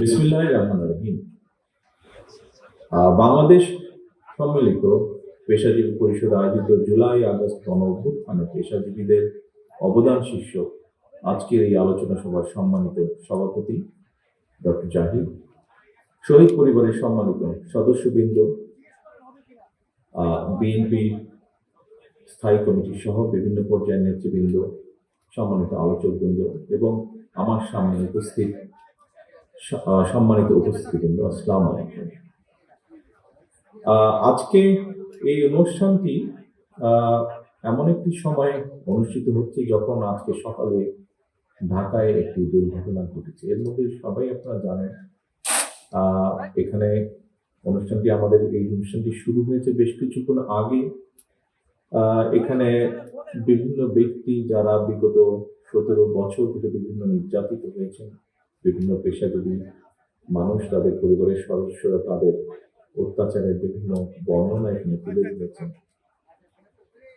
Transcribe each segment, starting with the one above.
বিসমিল্লাহ রহমান রহিম। বাংলাদেশ সম্মিলিত পেশাজীবী পরিষদ আয়োজিত জুলাই আগস্ট গণ অভ্যুত্থানে পেশাজীবীদের অবদান শীর্ষক আজকের এই আলোচনা সভার সম্মানিত সভাপতি ডক্টর জাহিদ, শহীদ পরিবারের সম্মানিত সদস্যবৃন্দ বিএনপি স্থায়ী কমিটি সহ বিভিন্ন পর্যায়ের নেতৃবৃন্দ, সম্মানিত আলোচকবৃন্দ এবং আমার সামনে উপস্থিত সম্মানিত উপস্থিতিবৃন্দ, আসসালাম আলাইকুম। আজকে এই অনুষ্ঠানটি এমন একটি সময় অনুষ্ঠিত হচ্ছে যখন আজকে সকালে ঢাকায় একটি দুর্ঘটনা ঘটেছে। এর মধ্যে সবাই আপনারা জানেন এখানে অনুষ্ঠানটি আমাদের, এই অনুষ্ঠানটি শুরু হয়েছে বেশ কিছুক্ষণ আগে। এখানে বিভিন্ন ব্যক্তি যারা বিগত সতেরো বছর থেকে বিভিন্ন নির্যাতিত হয়েছেন বিভিন্ন পেশাজীবী মানুষ, তাদের পরিবারের সদস্যরা তাদের অত্যাচারের বিভিন্ন বর্ণনা এখানে তুলে ধরেছেন।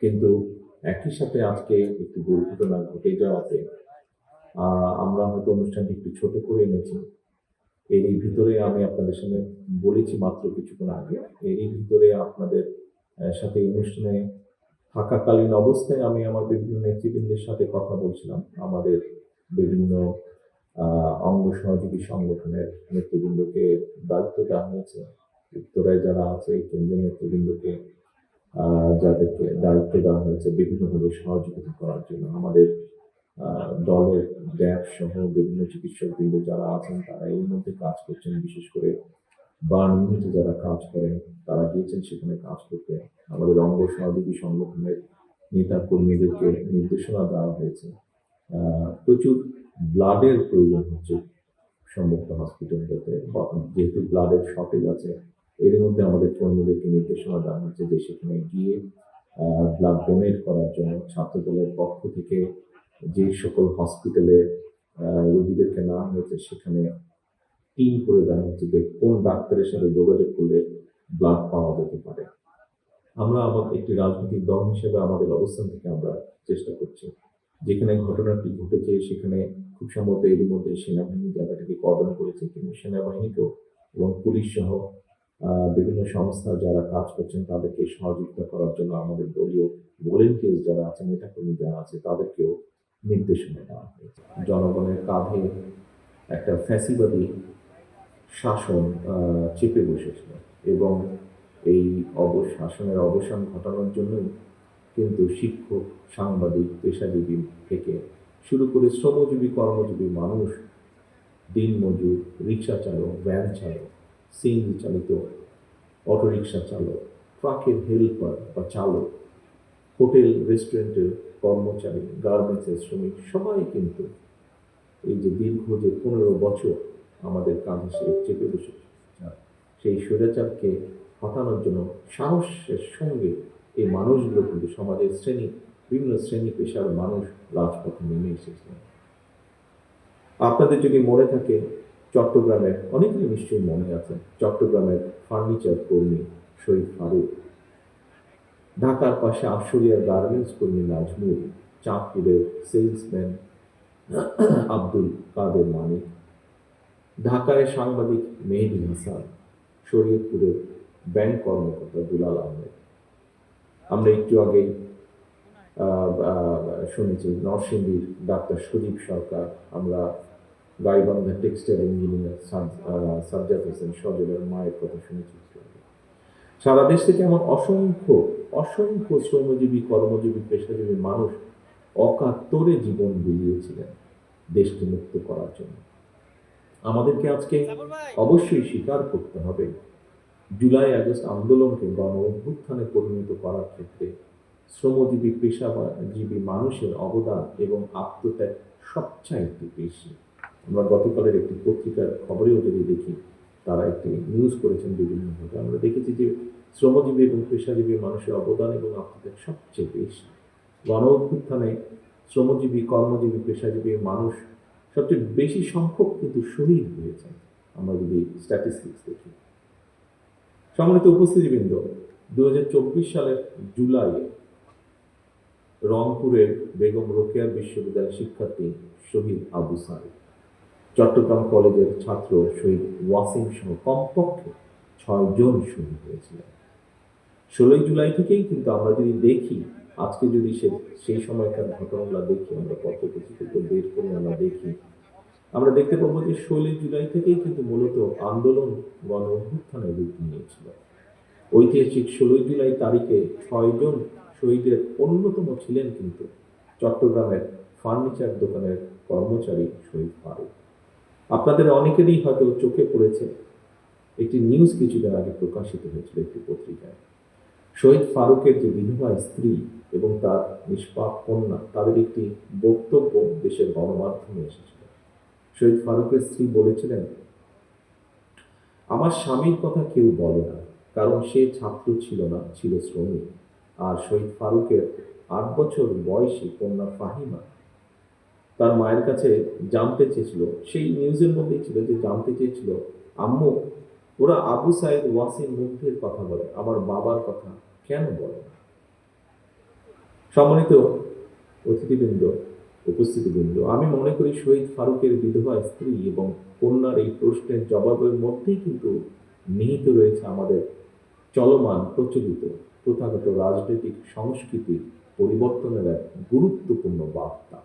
কিন্তু একই সাথে আজকে একটি দুর্ঘটনা ঘটে যাওয়াতে আমরা হয়তো অনুষ্ঠানটি একটু ছোট করে এনেছি। এরই ভিতরে আমি আপনাদের সঙ্গে বলেছি মাত্র কিছুক্ষণ আগে, এরই ভিতরে আপনাদের সাথে অনুষ্ঠানে থাকাকালীন অবস্থায় আমি আমার বিভিন্ন নেতৃবৃন্দের সাথে কথা বলছিলাম। আমাদের বিভিন্ন অঙ্গ সহযোগী সংগঠনের নেতৃবৃন্দকে দায়িত্ব দেওয়া হয়েছে উত্তরায় যারা আছে, এই কেন্দ্রীয় নেতৃবৃন্দকে যাদেরকে দায়িত্ব দেওয়া হয়েছে, বিভিন্নভাবে সহযোগিতা করার জন্য আমাদের দলের ড্যাব সহ বিভিন্ন চিকিৎসক বৃন্দ যারা আছেন, তারা এই মধ্যে কাজ করছেন। বিশেষ করে বার্ন যারা কাজ করেন, তারা গিয়েছেন সেখানে কাজ করতে। আমাদের অঙ্গ সহযোগী সংগঠনের নেতা কর্মীদেরকে নির্দেশনা দেওয়া হয়েছে। প্রচুর ব্লাডের প্রয়োজন হচ্ছে সম্মুক্ত হসপিটালগুলোতে যেহেতু ব্লাডের শর্টেজ আছে, এর মধ্যে আমাদের কর্মীদেরকে নির্দেশনা দেওয়া হচ্ছে যে সেখানে গিয়ে ব্লাড ডোনেট করার জন্য ছাত্রদলের পক্ষ থেকে যে সকল হসপিটালে রোগীদেরকে নেওয়া হয়েছে, সেখানে টিম করে দেওয়া হচ্ছে যে কোন ডাক্তারের সাথে যোগাযোগ করলে ব্লাড পাওয়া যেতে পারে। আমরা আমাদের একটি রাজনৈতিক দল হিসেবে আমাদের অবস্থান থেকে আমরা চেষ্টা করছি। যেখানে ঘটনাটি ঘটেছে, সেখানে খুব সম্ভবত এরই মধ্যে সেনাবাহিনী জায়গাটাকে কর্ডন করেছে, কিন্তু সেনাবাহিনীকেও এবং পুলিশ সহ বিভিন্ন সংস্থা যারা কাজ করছেন তাদেরকে সহযোগিতা করার জন্য আমাদের দলীয় ভলেন্টিয়ার্স যারা আছেন, নেতাকর্মী যারা আছে, তাদেরকেও নির্দেশনা দেওয়া হয়েছে। জনগণের কাঁধে একটা ফ্যাসিবাদী শাসন চেপে বসেছিল এবং এই অবশাসনের অবসান ঘটানোর জন্যই কিন্তু শিক্ষক, সাংবাদিক, পেশাজীবী থেকে শুরু করে শ্রমজীবী, কর্মজীবী মানুষ দিনমজুর রিক্সা চালক, ভ্যান চালক, সিএনজি চালিত অটোরিকশা চালক, ট্রাকের হেল্পার বা চালক, হোটেল, রেস্টুরেন্টের কর্মচারী, গার্মেন্টসের শ্রমিক, সবাই কিন্তু এই যে দীর্ঘ যে পনেরো বছর আমাদের কাঁধে সে চেপে বসে সেই স্বৈরাচারকে হটানোর জন্য সাহসের সঙ্গে এই মানুষগুলো কিন্তু সমাজের শ্রেণি বিভিন্ন শ্রেণি পেশার মানুষ রাজপথে নেমে এসেছিলেন আপনাদের যদি মনে থাকে, চট্টগ্রামের অনেকেই নিশ্চয়ই মনে আছে চট্টগ্রামের ফার্নিচার কর্মী শহীদ ফারুক, ঢাকার পাশে আশুলিয়ার গার্মেন্টস কর্মী নাজমুল, চাঁদপুরের সেলসম্যান আব্দুল কাদের মানিক, ঢাকায় সাংবাদিক মেহেদি হাসান, শরীয়তপুরের ব্যাংক কর্মকর্তা দুলাল আহমেদ। আমরা একটু আগেই শুনেছি নরসিংদীর ডাক্তার সুদীপ সরকার আমরা গাইবান্ধা টেক্সটাইল ইঞ্জিনিয়ার সাজ্জাদ হোসেন সজলের মায়ের কথা শুনেছি। সারা দেশ থেকে এমন অসংখ্য অসংখ্য শ্রমজীবী কর্মজীবী পেশাজীবী মানুষ অকাতরে জীবন বিলিয়েছিলেন দেশকে মুক্ত করার জন্য। আমাদেরকে আজকে অবশ্যই স্বীকার করতে হবে জুলাই আগস্ট আন্দোলনকে গণ অভ্যুত্থানে পরিণত করার ক্ষেত্রে শ্রমজীবী পেশাজীবী মানুষের অবদান এবং আত্মত্যাগ সবচাইতে বেশি। আমরা গতকালের একটি পত্রিকার খবরেও যদি দেখি, তারা একটি নিউজ করেছেন বিভিন্নভাবে আমরা দেখেছি যে শ্রমজীবী এবং পেশাজীবী মানুষের অবদান এবং আত্মত্যাগ সবচেয়ে বেশি। গণ অভ্যুত্থানে শ্রমজীবী, কর্মজীবী, পেশাজীবী মানুষ সবচেয়ে বেশি সংখ্যক কিন্তু শহীদ হয়েছেন। আমরা যদি স্ট্যাটিস্টিক্স দেখি। সম্মানিত উপস্থিতিবৃন্দ দু হাজার চব্বিশ সালের জুলাইয়ে রংপুরের বেগম রোকেয়া বিশ্ববিদ্যালয়ের শিক্ষার্থী শহীদ আবু সাইদ চট্টগ্রাম কলেজের ছাত্র শহীদ ওয়াসিম সহ কমপক্ষে ছয় জন শহীদ হয়েছিলেন। ষোলোই জুলাই থেকেই কিন্তু আমরা যদি দেখি, আজকে যদি সে সেই সময়কার ঘটনাগুলো দেখি, আমরা পত্রপত্রিকা থেকে বের করে আমরা দেখি, আমরা দেখতে পাবো যে ষোলোই জুলাই থেকেই কিন্তু মূলত আন্দোলন গণ অভ্যুত্থানের রূপ নিয়েছিল। ঐতিহাসিক ষোলোই জুলাই তারিখে ছয়জন শহীদের অন্যতম ছিলেন কিন্তু চট্টগ্রামের ফার্নিচার দোকানের কর্মচারী শহীদ ফারুক। আপনাদের অনেকেরই হয়তো চোখে পড়েছে, একটি নিউজ কিছুদিন আগে প্রকাশিত হয়েছিল একটি পত্রিকায়। শহীদ ফারুকের যে বিধবা স্ত্রী এবং তার নিষ্পাপ কন্যা, তাদের একটি বক্তব্য দেশের গণমাধ্যমে এসেছিল। শহীদ ফারুকের স্ত্রী বলেছিলেন, আমার স্বামীর কথা কেউ বলে না, কারণ সে ছাত্র ছিল না, ছিল শ্রমিক। আর শহীদ ফারুকের আট বছর বয়সী কন্যা ফাহিমা তার মায়ের কাছে জানতে চেয়েছিল। সেই নিউজের মধ্যেই ছিল যে জানতে চেয়েছিল, আম্মু, ওরা আবু সাইদ ওয়াসিম মুগ্ধের কথা বলে, আমার বাবার কথা কেন বলে না? সম্মানিত অতিথিবৃন্দ, উপস্থিতিবৃন্দ, আমি মনে করি শহীদ ফারুকের বিধবা স্ত্রী এবং কন্যার এই প্রশ্নের জবাবের মধ্যেই কিন্তু নিহিত রয়েছে আমাদের চলমান প্রচলিত প্রথাগত রাজনৈতিক সংস্কৃতির পরিবর্তনের এক গুরুত্বপূর্ণ বার্তা।